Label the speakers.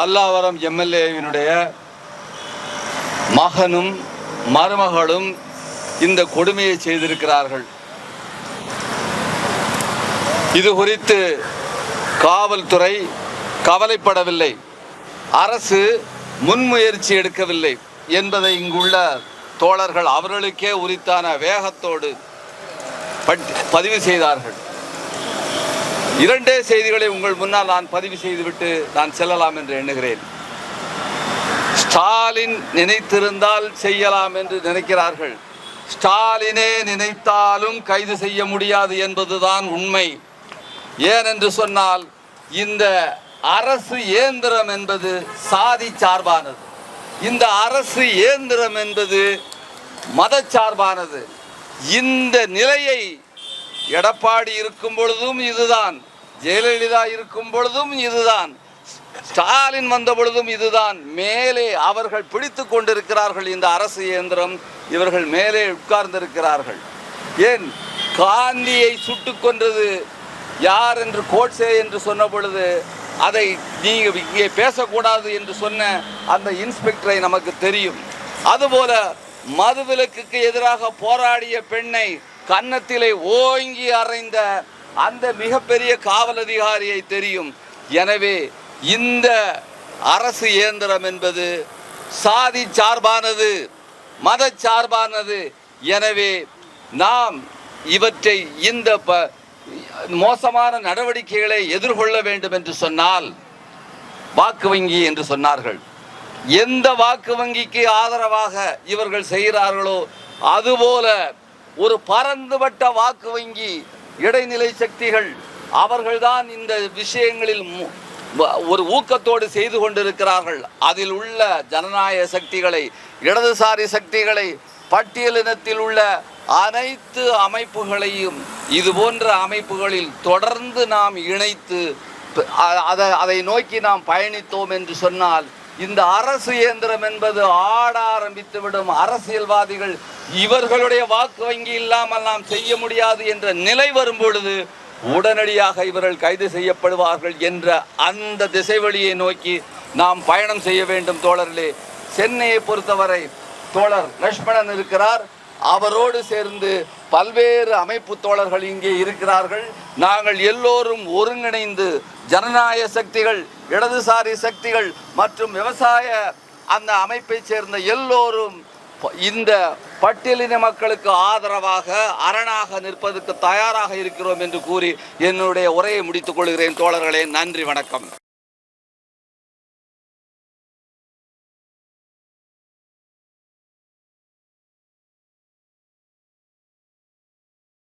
Speaker 1: பல்லாவரம் எம்எல்ஏவினுடைய மகனும் மருமகளும் இந்த கொடுமையை செய்திருக்கிறார்கள். இது குறித்து காவல்துறை கவலைப்படவில்லை. அரசு முன்முயற்சி எடுக்கவில்லை என்பதை இங்குள்ள தோழர்கள் அவர்களுக்கே உரித்தான வேகத்தோடு பட்- பதிவு செய்தார்கள். இரண்டே செய்திகளை உங்கள் முன்னால் நான் பதிவு செய்துவிட்டு நான் செல்லலாம் என்று எண்ணுகிறேன். ஸ்டாலின் நினைத்திருந்தால் செய்யலாம் என்று நினைக்கிறார்கள். ஸ்டாலினே நினைத்தாலும் கைது செய்ய முடியாது என்பதுதான் உண்மை. ஏனென்று சொன்னால் இந்த அரசு இயந்திரம் என்பது சாதி சார்பானது. இந்த அரசு இயந்திரம் என்பது மதச்சார்பானது இந்த நிலையை எடப்பாடி இருக்கும் பொழுதும் இதுதான். ஜெயலலிதா இருக்கும் பொழுதும் இதுதான். ஸ்டாலின் வந்த பொழுதும் இதுதான். மேலே அவர்கள் பிடித்து கொண்டிருக்கிறார்கள் இந்த அரசு இயந்திரம். இவர்கள் மேலே உட்கார்ந்திருக்கிறார்கள். ஏன்? காந்தியை சுட்டுக் கொன்றது யார் என்று கோட்சே என்று சொன்ன பொழுது அதை நீங்கள் இங்கே பேசக்கூடாது என்று சொன்ன அந்த இன்ஸ்பெக்டரை நமக்கு தெரியும். அதுபோல மதுவிலக்குக்கு எதிராக போராடிய பெண்ணை கன்னத்திலே ஓங்கி அறைந்த அந்த மிகப்பெரிய காவல் அதிகாரியை தெரியும். எனவே இந்த அரசு இயந்திரம் என்பது சாதி சார்பானது மத சார்பானது. எனவே நாம் இவற்றை இந்த ப மோசமான நடவடிக்கைகளை எதிர்கொள்ள வேண்டும் என்று சொன்னால் வாக்கு வங்கி என்று சொன்னார்கள். எந்த வாக்கு வங்கிக்கு ஆதரவாக இவர்கள் செய்கிறார்களோ அதுபோல ஒரு பரந்துபட்ட வாக்கு வங்கி இடைநிலை சக்திகள் அவர்கள்தான் இந்த விஷயங்களில் மு- ஒரு ஊக்கத்தோடு செய்து கொண்டிருக்கிறார்கள். அதில் உள்ள ஜனநாயக சக்திகளை இடதுசாரி சக்திகளை பட்டியலினத்தில் உள்ள அனைத்து அமைப்புகளையும் இது போன்ற அமைப்புகளில் தொடர்ந்து நாம் இணைத்து அதை அதை நோக்கி நாம் பயணித்தோம் என்று சொன்னால் இந்த அரசு இயந்திரம் என்பது ஆட ஆரம்பித்துவிடும் அரசியல்வாதிகள். இவர்களுடைய வாக்கு வங்கி இல்லாமல் நாம் செய்ய முடியாது என்ற நிலை வரும் பொழுது உடனடியாக இவர்கள் கைது செய்யப்படுவார்கள் என்ற அந்த திசைவழியை நோக்கி நாம் பயணம் செய்ய வேண்டும் தோழர்களே. சென்னையை பொறுத்தவரை தோழர் லக்ஷ்மணன் இருக்கிறார். அவரோடு சேர்ந்து பல்வேறு அமைப்பு தோழர்கள் இங்கே இருக்கிறார்கள். நாங்கள் எல்லோரும் ஒருங்கிணைந்து ஜனநாயக சக்திகள் இடதுசாரி சக்திகள் மற்றும் விவசாய அந்த அமைப்பைச் சேர்ந்த எல்லோரும் இந்த பட்டியலின மக்களுக்கு ஆதரவாக அரணாக நிற்பதற்கு தயாராக இருக்கிறோம் என்று கூறி என்னுடைய உரையை முடித்துக் கொள்கிறேன். தோழர்களே நன்றி வணக்கம்.